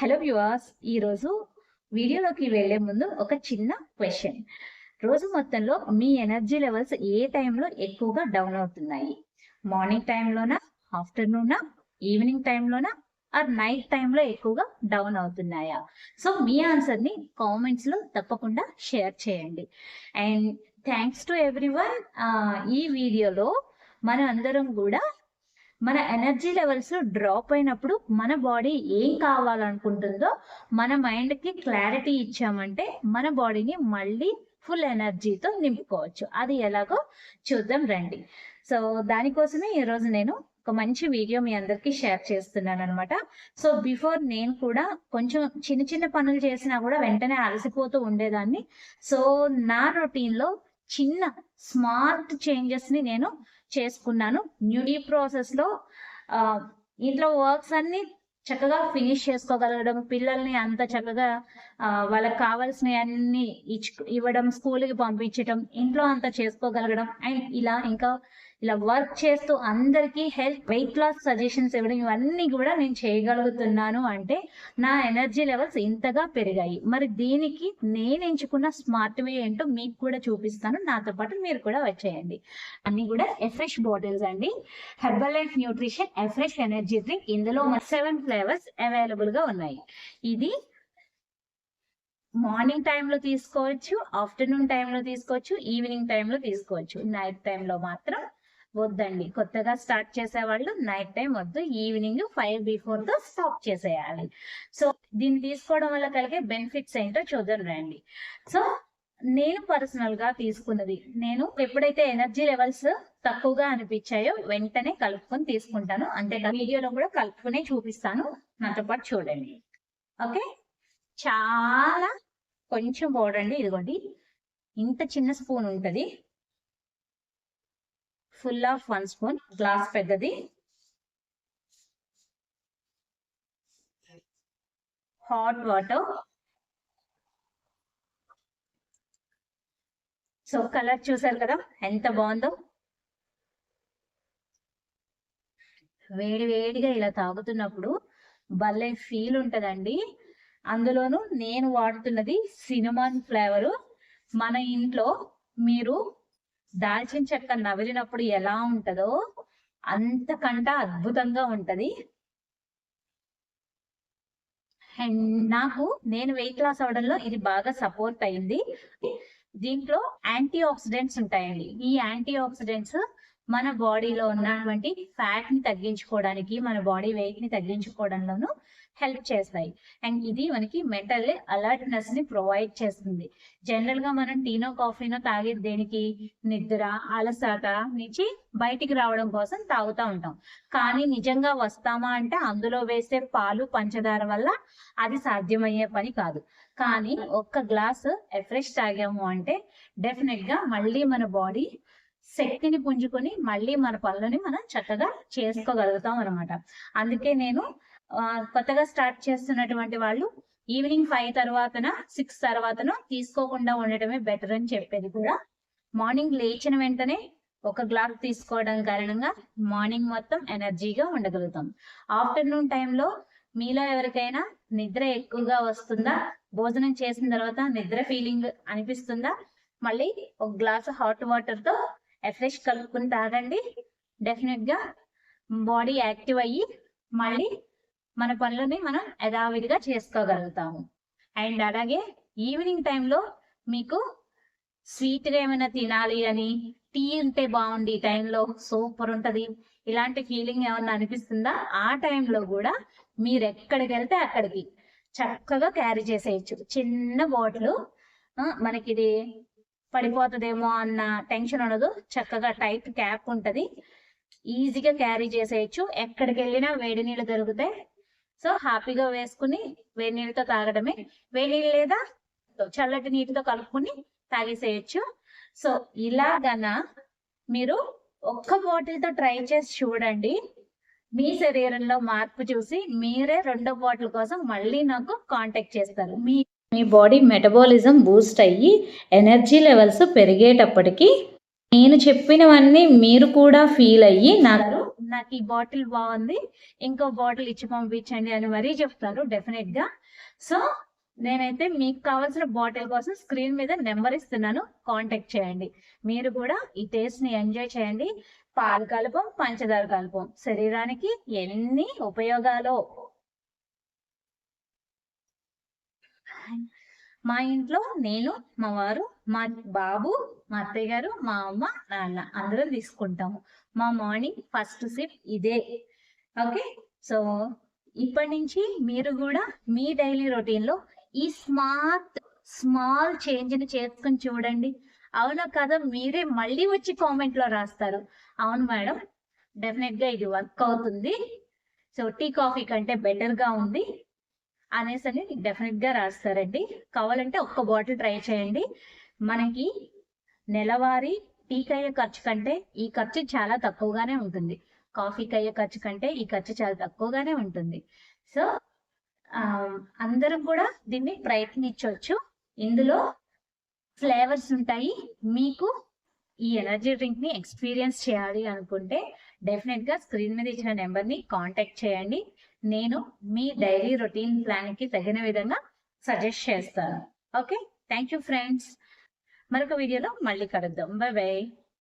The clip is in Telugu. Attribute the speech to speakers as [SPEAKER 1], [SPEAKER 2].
[SPEAKER 1] హలో వ్యూవర్స్ ఈరోజు వీడియోలోకి వెళ్ళే ముందు ఒక చిన్న క్వశ్చన్. రోజు మొత్తంలో మీ ఎనర్జీ లెవెల్స్ ఏ టైంలో ఎక్కువగా డౌన్ అవుతున్నాయి? మార్నింగ్ టైంలోనా ఆఫ్టర్నూనా ఈవినింగ్ టైంలోనా ఆర్ నైట్ టైంలో ఎక్కువగా డౌన్ అవుతున్నాయా? సో మీ ఆన్సర్ని కామెంట్స్లో తప్పకుండా షేర్ చేయండి. And thanks to everyone. ఈ వీడియోలో మన అందరం కూడా మన ఎనర్జీ లెవెల్స్ డ్రాప్ అయినప్పుడు మన బాడీ ఏం కావాలనుకుంటుందో మన మైండ్కి క్లారిటీ ఇచ్చామంటే మన బాడీని మళ్ళీ ఫుల్ ఎనర్జీతో నింపుకోవచ్చు. అది ఎలాగో చూద్దాం రండి. సో దానికోసమే ఈరోజు నేను ఒక మంచి వీడియో మీ అందరికీ షేర్ చేస్తున్నాను అనమాట సో బిఫోర్ నేను కూడా కొంచెం చిన్న చిన్న పనులు చేసినా కూడా వెంటనే అలసిపోతూ ఉండేదాన్ని. సో నా రొటీన్లో చిన్న స్మార్ట్ చేంజెస్ని నేను చేసుకున్నాను. న్యూ ఈ ప్రాసెస్లో ఇంట్లో వర్క్స్ అన్ని చక్కగా ఫినిష్ చేసుకోగలగడం పిల్లల్ని అంత చక్కగా వాళ్ళకి కావాల్సినవి అన్ని ఇవ్వడం స్కూల్కి పంపించడం ఇంట్లో అంతా చేసుకోగలగడం అండ్ ఇలా ఇంకా ఇలా వర్క్ చేస్తూ అందరికీ హెల్త్ వెయిట్ లాస్ సజెషన్స్ ఇవ్వడం ఇవన్నీ కూడా నేను చేయగలుగుతున్నాను అంటే నా ఎనర్జీ లెవెల్స్ ఇంతగా పెరిగాయి. మరి దీనికి నేను ఎంచుకున్న స్మార్ట్ వే ఏంటో మీకు కూడా చూపిస్తాను. నాతో పాటు మీరు కూడా వచ్చేయండి. అన్ని కూడా ఎఫ్రెష్ బాటిల్స్ అండి. Herbalife nutrition Afresh energy drink ఇందులో సెవెన్ ఫ్లేవర్స్ అవైలబుల్గా ఉన్నాయి. ఇది మార్నింగ్ టైంలో తీసుకోవచ్చు ఆఫ్టర్నూన్ టైంలో తీసుకోవచ్చు ఈవినింగ్ టైంలో తీసుకోవచ్చు. నైట్ టైంలో మాత్రం వద్దండి. కొత్తగా స్టార్ట్ చేసే వాళ్ళు నైట్ టైం వద్దు ఈవినింగ్ ఫైవ్ బిఫోర్తో స్టాప్ చేసేయాలి. సో దీన్ని తీసుకోవడం వల్ల కలిగే బెనిఫిట్స్ ఏంటో చూద్దాం రండి. సో నేను పర్సనల్గా తీసుకున్నది నేను ఎప్పుడైతే ఎనర్జీ లెవెల్స్ తక్కువగా అనిపించాయో వెంటనే కలుపుకొని తీసుకుంటాను. అంతే వీడియోలో కూడా కలుపుకునే చూపిస్తాను. నాతో పాటు చూడండి. ఓకే? చాలా కొంచెం పౌడర్ అండి ఇదిగోండి. ఇంత చిన్న స్పూన్ ఉంటది. Full of one spoon glass పెద్దది. హాట్ వాటర్ సో కలర్ చూసారు కదా ఎంత బాగుందో. వేడి వేడిగా ఇలా తాగుతున్నప్పుడు భలే ఫీల్ ఉంటుందండి. అందులోనూ నేను వాడుతున్నది సినిమాన్ ఫ్లేవరు మన ఇంట్లో మీరు దాల్చిన చెక్క నవిలినప్పుడు ఎలా ఉంటదో అంతకంట అద్భుతంగా ఉంటది. అండ్ నాకు నేను వెయిట్ లాస్ అవడంలో ఇది బాగా సపోర్ట్ అయింది. దీంట్లో యాంటీ ఆక్సిడెంట్స్ ఉంటాయండి. ఈ యాంటీ ఆక్సిడెంట్స్ మన బాడీలో ఉన్నటువంటి ఫ్యాట్ని తగ్గించుకోవడానికి మన బాడీ వెయిట్ని తగ్గించుకోవడంలోనూ హెల్ప్ చేస్తాయి. అండ్ ఇది మనకి మెంటల్ అలర్ట్నెస్ని ప్రొవైడ్ చేస్తుంది. జనరల్గా మనం టీనో కాఫీనో తాగేది దేనికి? నిద్ర అలసట నుంచి బయటికి రావడం కోసం తాగుతూ ఉంటాం. కానీ నిజంగా వస్తామా అంటే అందులో వేసే పాలు పంచదార వల్ల అది సాధ్యమయ్యే పని కాదు. కానీ ఒక్క గ్లాస్ ఎఫ్రెష్ తాగాము అంటే డెఫినెట్గా మళ్ళీ మన బాడీ శక్తిని పుంజుకొని మళ్ళీ మన పనులని మనం చక్కగా చేసుకోగలుగుతాం అనమాట అందుకే నేను కొత్తగా స్టార్ట్ చేస్తున్నటువంటి వాళ్ళు ఈవినింగ్ ఫైవ్ తర్వాతన సిక్స్ తర్వాతన తీసుకోకుండా ఉండటమే బెటర్ అని చెప్పేది కూడా. మార్నింగ్ లేచిన వెంటనే ఒక గ్లాస్ తీసుకోవడం కారణంగా మార్నింగ్ మొత్తం ఎనర్జీగా ఉండగలుగుతాం. ఆఫ్టర్నూన్ టైంలో మీలో ఎవరికైనా నిద్ర ఎక్కువగా వస్తుందా? భోజనం చేసిన తర్వాత నిద్ర ఫీలింగ్ అనిపిస్తుందా? మళ్ళీ ఒక గ్లాస్ హాట్ వాటర్తో ఎఫ్రెష్ కలుపుకుని తాగండి. డెఫినెట్గా బాడీ యాక్టివ్ అయ్యి మళ్ళీ మన పనులని మనం యథావిధిగా చేసుకోగలుగుతాము. అండ్ అలాగే ఈవినింగ్ టైంలో మీకు స్వీట్గా ఏమైనా తినాలి అని టీ ఉంటే బాగుంది ఈ టైంలో సూపర్ ఉంటుంది. ఇలాంటి ఫీలింగ్ ఏమన్నా అనిపిస్తుందా? ఆ టైంలో కూడా మీరు ఎక్కడికి వెళ్తే అక్కడికి చక్కగా క్యారీ చేసేయచ్చు. చిన్న బాటిల్ మనకి ఇది పడిపోతుందేమో అన్న టెన్షన్ ఉండదు. చక్కగా టైట్ క్యాప్ ఉంటుంది. ఈజీగా క్యారీ చేసేయచ్చు. ఎక్కడికి వెళ్ళినా వేడి నీళ్ళు దొరుకుతాయి. సో హ్యాపీగా వేసుకుని వేడి నీళ్ళతో తాగడమే. వేడి నీళ్ళు లేదా చల్లటి నీటితో కలుపుకుని తాగేసేయచ్చు. సో ఇలాగన మీరు ఒక్క బాటిల్తో ట్రై చేసి చూడండి. మీ శరీరంలో మార్పు చూసి మీరే రెండో బాటిల్ కోసం మళ్ళీ నాకు కాంటాక్ట్ చేస్తారు. మీ మీ బాడీ మెటబాలిజం బూస్ట్ అయ్యి ఎనర్జీ లెవెల్స్ పెరిగేటప్పటికి నేను చెప్పినవన్నీ మీరు కూడా ఫీల్ అయ్యి నాకు నాకు ఈ బాటిల్ బాగుంది. ఇంకో బాటిల్ ఇచ్చి పంపించండి అని మరీ చెప్తారు డెఫినెట్గా. సో నేనైతే మీకు కావాల్సిన బాటిల్ కోసం స్క్రీన్ మీద నెంబర్ ఇస్తున్నాను కాంటాక్ట్ చేయండి. మీరు కూడా ఈ టేస్ట్ని ఎంజాయ్ చేయండి. పాలు కలపం పంచదార కలపం. శరీరానికి ఎన్ని ఉపయోగాలు. మా ఇంట్లో నేను మా వారు మా బాబు మా అత్తయ్య గారు మా అమ్మ నాన్న అందరం తీసుకుంటాము. మా మార్నింగ్ ఫస్ట్ సిప్ ఇదే. ఓకే సో ఇప్పటి నుంచి మీరు కూడా మీ డైలీ రొటీన్లో ఈ స్మార్ట్ స్మాల్ చేంజ్ని చేసుకుని చూడండి. అవునా కదా? మీరే మళ్ళీ వచ్చి కామెంట్లో రాస్తారు. అవును మేడం డెఫినెట్గా ఇది వర్క్ అవుతుంది. సో టీ కాఫీ కంటే బెటర్గా ఉంది. అనేసి అని డెఫినెట్గా రాస్తారండి. కావాలంటే ఒక్క బాటిల్ ట్రై చేయండి. మనకి నెలవారీ టీకి అయ్యే ఖర్చు కంటే ఈ ఖర్చు చాలా తక్కువగానే ఉంటుంది. కాఫీకి అయ్యే ఖర్చు కంటే ఈ ఖర్చు చాలా తక్కువగానే ఉంటుంది. సో అందరం కూడా దీన్ని ప్రయత్నించవచ్చు ఇందులో ఫ్లేవర్స్ ఉంటాయి. మీకు ఈ ఎనర్జీ డ్రింక్ని ఎక్స్పీరియన్స్ చేయాలి అనుకుంటే డెఫినెట్గా స్క్రీన్ మీద ఇచ్చిన నెంబర్ని కాంటాక్ట్ చేయండి. నేను మీ డైలీ రొటీన్ ప్లాన్కి తగిన విధంగా సజెస్ట్ చేస్తాను. ఓకే? Thank you friends. మరొక వీడియోలో మళ్ళీ కలుద్దాం. Bye bye.